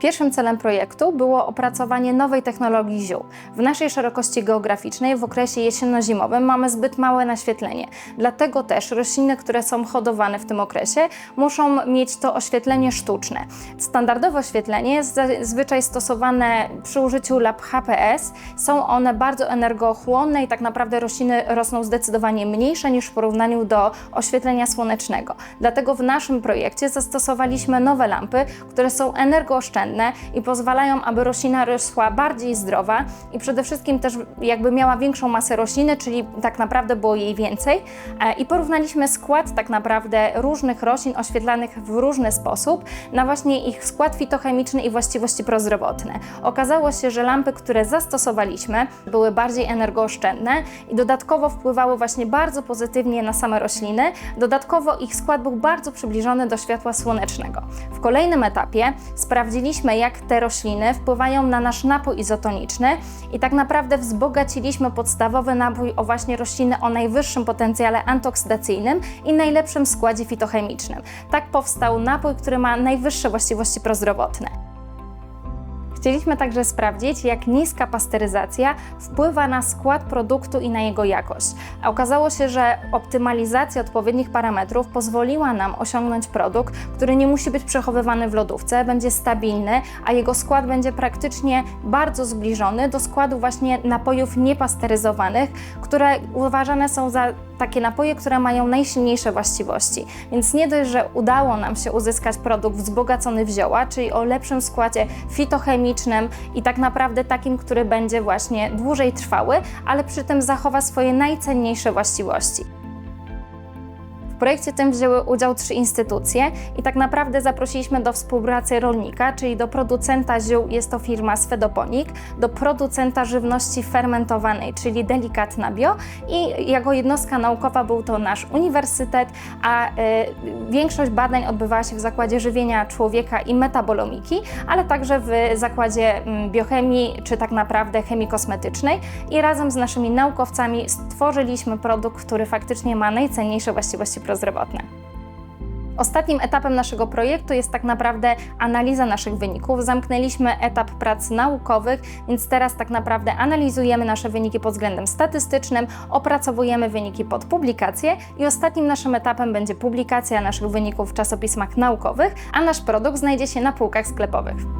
Pierwszym celem projektu było opracowanie nowej technologii ziół. W naszej szerokości geograficznej w okresie jesienno-zimowym mamy zbyt małe naświetlenie. Dlatego też rośliny, które są hodowane w tym okresie, muszą mieć to oświetlenie sztuczne. Standardowe oświetlenie jest zazwyczaj stosowane przy użyciu lamp HPS. Są one bardzo energochłonne i tak naprawdę rośliny rosną zdecydowanie mniejsze niż w porównaniu do oświetlenia słonecznego. Dlatego w naszym projekcie zastosowaliśmy nowe lampy, które są energooszczędne i pozwalają, aby roślina rosła bardziej zdrowa i przede wszystkim też jakby miała większą masę rośliny, czyli tak naprawdę było jej więcej. E, I porównaliśmy skład tak naprawdę różnych roślin oświetlanych w różny sposób na właśnie ich skład fitochemiczny i właściwości prozdrowotne. Okazało się, że lampy, które zastosowaliśmy, były bardziej energooszczędne i dodatkowo wpływały właśnie bardzo pozytywnie na same rośliny. Dodatkowo ich skład był bardzo przybliżony do światła słonecznego. W kolejnym etapie sprawdziliśmy, jak te rośliny wpływają na nasz napój izotoniczny i tak naprawdę wzbogaciliśmy podstawowy napój o właśnie rośliny o najwyższym potencjale antyoksydacyjnym i najlepszym składzie fitochemicznym. Tak powstał napój, który ma najwyższe właściwości prozdrowotne. Chcieliśmy także sprawdzić, jak niska pasteryzacja wpływa na skład produktu i na jego jakość. A okazało się, że optymalizacja odpowiednich parametrów pozwoliła nam osiągnąć produkt, który nie musi być przechowywany w lodówce, będzie stabilny, a jego skład będzie praktycznie bardzo zbliżony do składu właśnie napojów niepasteryzowanych, które uważane są za takie napoje, które mają najsilniejsze właściwości. Więc nie dość, że udało nam się uzyskać produkt wzbogacony w zioła, czyli o lepszym składzie fitochemicznym i tak naprawdę takim, który będzie właśnie dłużej trwały, ale przy tym zachowa swoje najcenniejsze właściwości. Projekcie tym wzięły udział trzy instytucje i tak naprawdę zaprosiliśmy do współpracy rolnika, czyli do producenta ziół, jest to firma Swedoponik, do producenta żywności fermentowanej, czyli Delikatna Bio i jako jednostka naukowa był to nasz uniwersytet, a y, większość badań odbywała się w Zakładzie Żywienia Człowieka i Metabolomiki, ale także w Zakładzie mm, Biochemii, czy tak naprawdę chemii kosmetycznej i razem z naszymi naukowcami stworzyliśmy produkt, który faktycznie ma najcenniejsze właściwości prozdrowotne. Ostatnim etapem naszego projektu jest tak naprawdę analiza naszych wyników. Zamknęliśmy etap prac naukowych, więc teraz tak naprawdę analizujemy nasze wyniki pod względem statystycznym, opracowujemy wyniki pod publikację i ostatnim naszym etapem będzie publikacja naszych wyników w czasopismach naukowych, a nasz produkt znajdzie się na półkach sklepowych.